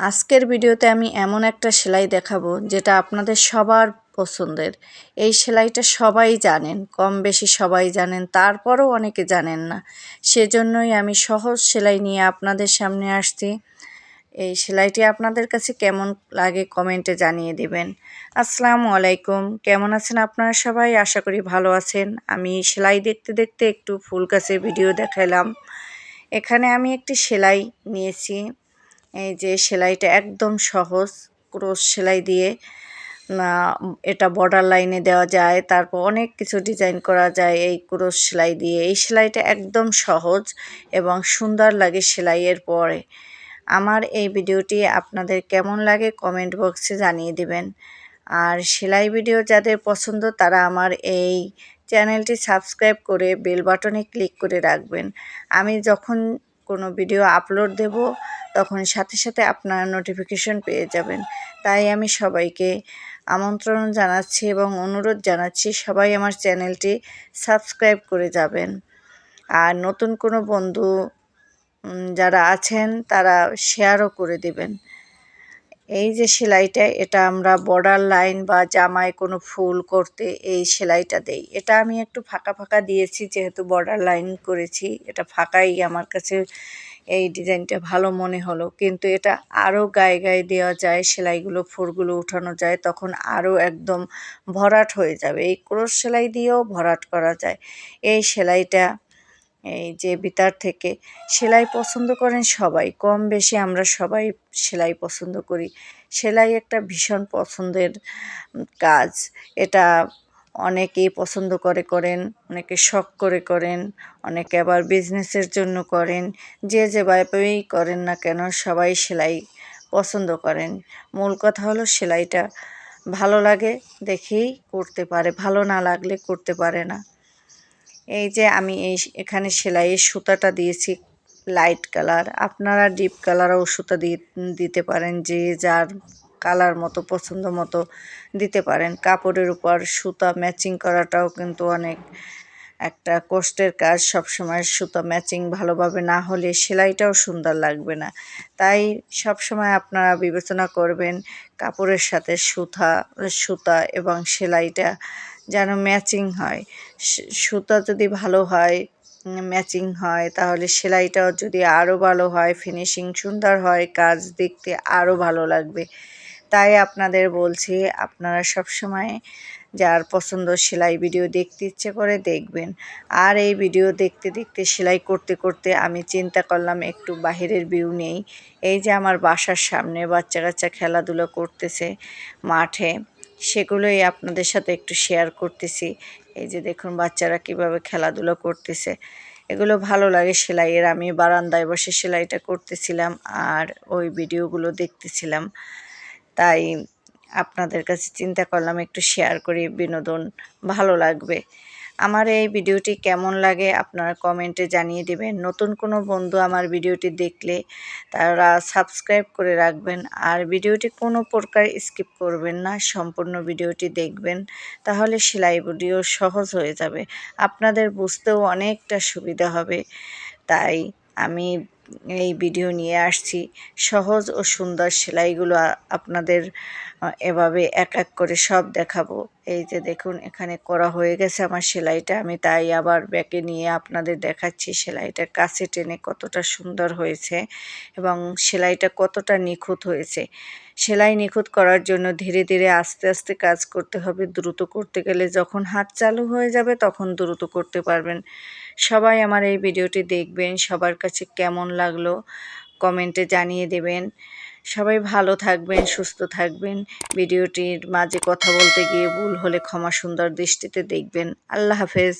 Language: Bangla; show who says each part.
Speaker 1: আজকের ভিডিওতে আমি এমন একটা সেলাই দেখাবো যেটা আপনাদের সবার পছন্দের। এই সেলাইটা সবাই জানেন, কম বেশি সবাই জানেন, তারপরও অনেকে জানেন না। সেজন্যই আমি সহজ সেলাই নিয়ে আপনাদের সামনে আসছি। এই সেলাইটি আপনাদের কাছে কেমন লাগে কমেন্টে জানিয়ে দিবেন। আসসালামু আলাইকুম, কেমন আছেন আপনারা সবাই? আশা করি ভালো আছেন। আমি সেলাই দেখতে দেখতে একটু ফুল গাছের ভিডিও দেখালাম। এখানে আমি একটি সেলাই নিয়েছি। এই যে সেলাইটা একদম সহজ, ক্রোশ সেলাই দিয়ে এটা বর্ডার লাইনে দেওয়া যায়, তারপর অনেক কিছু ডিজাইন করা যায় এই ক্রোশ সেলাই দিয়ে। এই সেলাইটা একদম সহজ এবং সুন্দর লাগে সেলাইয়ের পরে। আমার এই ভিডিওটি আপনাদের কেমন লাগে কমেন্ট বক্সে জানিয়ে দিবেন। আর সেলাই ভিডিও যাদের পছন্দ, তারা আমার এই চ্যানেলটি সাবস্ক্রাইব করে বেল বাটনে ক্লিক করে রাখবেন। আমি যখন কোনো ভিডিও আপলোড দেব তখন সাথে সাথে আপনারা নোটিফিকেশন পেয়ে যাবেন। তাই আমি সবাইকে আমন্ত্রণ জানাচ্ছি এবং অনুরোধ জানাচ্ছি সবাই আমার চ্যানেলটি সাবস্ক্রাইব করে যাবেন। আর নতুন কোনো বন্ধু যারা আছেন তারা শেয়ারও করে দেবেন। এই যে সেলাইটা, এটা আমরা বর্ডার লাইন বা জামায় কোনো ফুল করতে এই সেলাইটা দেই। এটা আমি একটু ফাঁকা ফাঁকা দিয়েছি, যেহেতু বর্ডার লাইন করেছি। এটা ফাঁকাই আমার কাছে এই ডিজাইনটা ভালো মনে হলো। কিন্তু এটা আরও গায়ে গায়ে দেওয়া যায়, সেলাইগুলো ফুরগুলো উঠানো যায়, তখন আরও একদম ভরাট হয়ে যাবে। এই ক্রোশ সেলাই দিয়েও ভরাট করা যায়। এই সেলাইটা এই যে বিতার থেকে সেলাই পছন্দ করেন সবাই, কম বেশি আমরা সবাই সেলাই পছন্দ করি। সেলাই একটা ভীষণ পছন্দের কাজ। এটা অনেকেই পছন্দ করে করেন, অনেকে শখ করে করেন, অনেকে আবার বিজনেসের জন্য করেন। যে যে যেভাবেই করেন না কেন সবাই সেলাই পছন্দ করেন। মূল কথা হলো সেলাইটা ভালো লাগে দেখেই করতে পারে, ভালো না লাগলে করতে পারে না। এই যে আমি এই এখানে সেলাইয়ের সুতাটা দিয়েছি লাইট কালার আপনারা ডিপ কালারও সুতা দিতে পারেন, যে যার কালার মতো, পছন্দ মতো দিতে পারেন। কাপড়ের উপর সুতা ম্যাচিং করাটাও কিন্তু অনেক একটা কষ্টের কাজ। সবসময় সুতো ম্যাচিং ভালোভাবে না হলে সেলাইটাও সুন্দর লাগবে না। তাই সবসময় আপনারা বিবেচনা করবেন, কাপড়ের সাথে সুতা সুতা এবং সেলাইটা যেন ম্যাচিং হয়। সুতা যদি ভালো হয় ম্যাচিং হয়, তাহলে সেলাইটাও যদি আরও ভালো হয় ফিনিশিং সুন্দর হয়, কাজ দেখতে আরও ভালো লাগবে। তাই আপনাদের বলছি, আপনারা সবসময় যার পছন্দ সেলাই ভিডিও দেখতে ইচ্ছে করে দেখবেন। আর এই ভিডিও দেখতে দেখতে, সেলাই করতে করতে আমি চিন্তা করলাম, একটু বাহিরের ভিউ নেই। এই যে আমার বাসার সামনে বাচ্চা কাচ্চা খেলাধুলো করতেছে মাঠে সেগুলোই আপনাদের সাথে একটু শেয়ার করতেছি। এই যে দেখুন, বাচ্চারা কীভাবে খেলাধুলো করতেছে। এগুলো ভালো লাগে সেলাইয়ের। আমি বারান্দায় বসে সেলাইটা করতেছিলাম আর ওই ভিডিওগুলো দেখতেছিলাম। তাই আপনাদের কাছে চিন্তা করলাম একটু শেয়ার করি, বিনোদন ভালো লাগবে। আমার এই ভিডিওটি কেমন লাগে আপনারা কমেন্টে জানিয়ে দেবেন। নতুন কোনো বন্ধু আমার ভিডিওটি দেখলে তারা সাবস্ক্রাইব করে রাখবেন। আর ভিডিওটি কোনো প্রকার স্কিপ করবেন না, সম্পূর্ণ ভিডিওটি দেখবেন, তাহলে সেলাই ভিডিও সহজ হয়ে যাবে। আপনাদের বুঝতেও অনেকটা সুবিধা হবে। তাই আমি এই ভিডিও নিয়ে আসছি। সহজ ও সুন্দর সেলাইগুলো আপনাদের এভাবে এক এক করে সব দেখাবো। এই যে দেখুন, এখানে করা হয়ে গেছে আমার সেলাইটা। আমি তাই আবার ব্যাকে নিয়ে আপনাদের দেখাচ্ছি সেলাইটা কাছে টেনে কতটা সুন্দর হয়েছে এবং সেলাইটা কতটা নিখুঁত হয়েছে। সেলাই নিখুঁত করার জন্য ধীরে ধীরে আস্তে আস্তে কাজ করতে হবে। দ্রুত করতে গেলে যখন হাত চালু হয়ে যাবে তখন দ্রুত করতে পারবেন। সবাই আমার এই ভিডিওটি দেখবেন, সবার কাছে কেমন লাগল কমেন্টে জানিয়ে দেবেন। সবাই ভালো থাকবেন, সুস্থ থাকবেন। ভিডিওটির মাঝে কথা বলতে গিয়ে ভুল হলে ক্ষমা সুন্দর দৃষ্টিতে দেখবেন। আল্লাহ হাফেজ।